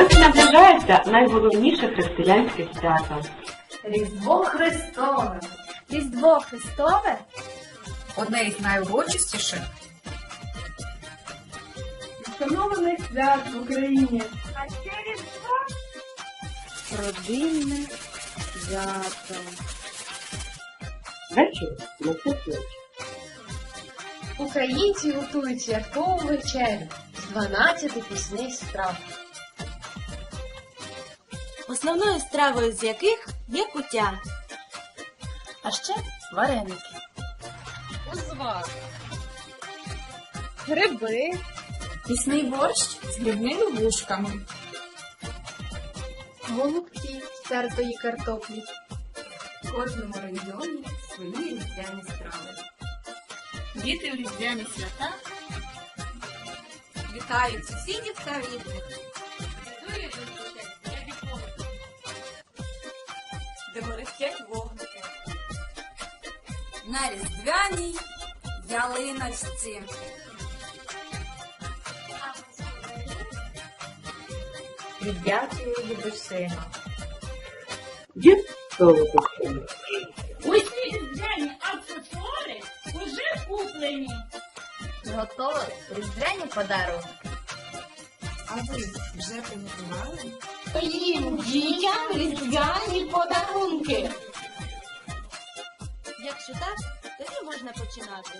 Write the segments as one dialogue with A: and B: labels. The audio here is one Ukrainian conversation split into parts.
A: Ось наближається найголовніше християнське свято.
B: Різдво Христове.
C: Різдво Христове
B: Одне із найурочистіших.
D: Встановлених свят в Україні.
C: родинне свято.
A: Вечір на свято.
C: Українці готують святкову вечерю з 12 пісней страв.
E: Основною стравою з яких є куття.
B: А ще вареники.
C: Узвар. Гриби.
B: Пісний борщ з грибними вушками.
C: Голубці тертої картоплі.
B: В кожному регіоні свої різдвяні страви. Діти в різдвяні свята вітають сусідів та рідних. Де мерехтять вогники. На різдвяній ялиночці. Віддячую від сина.
A: Дід.
F: Усі різдвяні аксесуари уже куплені.
C: Готові різдвяні подарунки.
B: А ви вже приготували?
F: Їм дітям різдвяні подарунки.
E: Якщо так, тоді можна починати.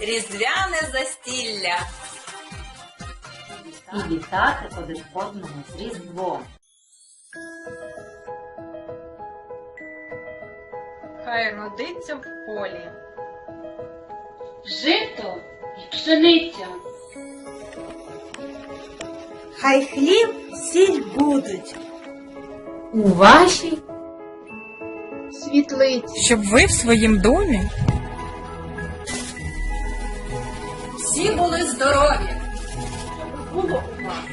B: Різдвяне застілля.
A: І вітати один одного з Різдвом.
B: Хай родиться в полі.
F: Жито і пшениця.
E: Хай хліб, сіль будуть.
B: У вашій,
C: Світлиці.
B: щоб ви в своїм домі всі були здорові. Було у вас.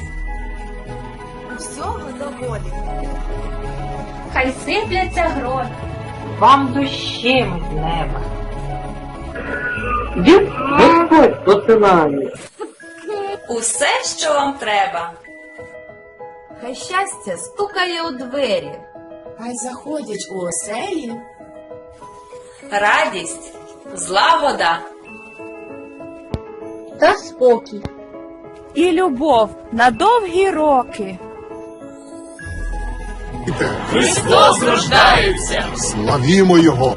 E: Всього доволі.
F: Хай сипляться гроші.
A: Вам дощем з неба. Дід Господь посилає.
B: Усе, що вам треба.
C: Хай щастя стукає у двері.
G: Хай заходять у оселі
B: Радість, злагода.
C: Та спокій.
H: і любов на довгі роки. Христос рождається!
I: Славімо Його!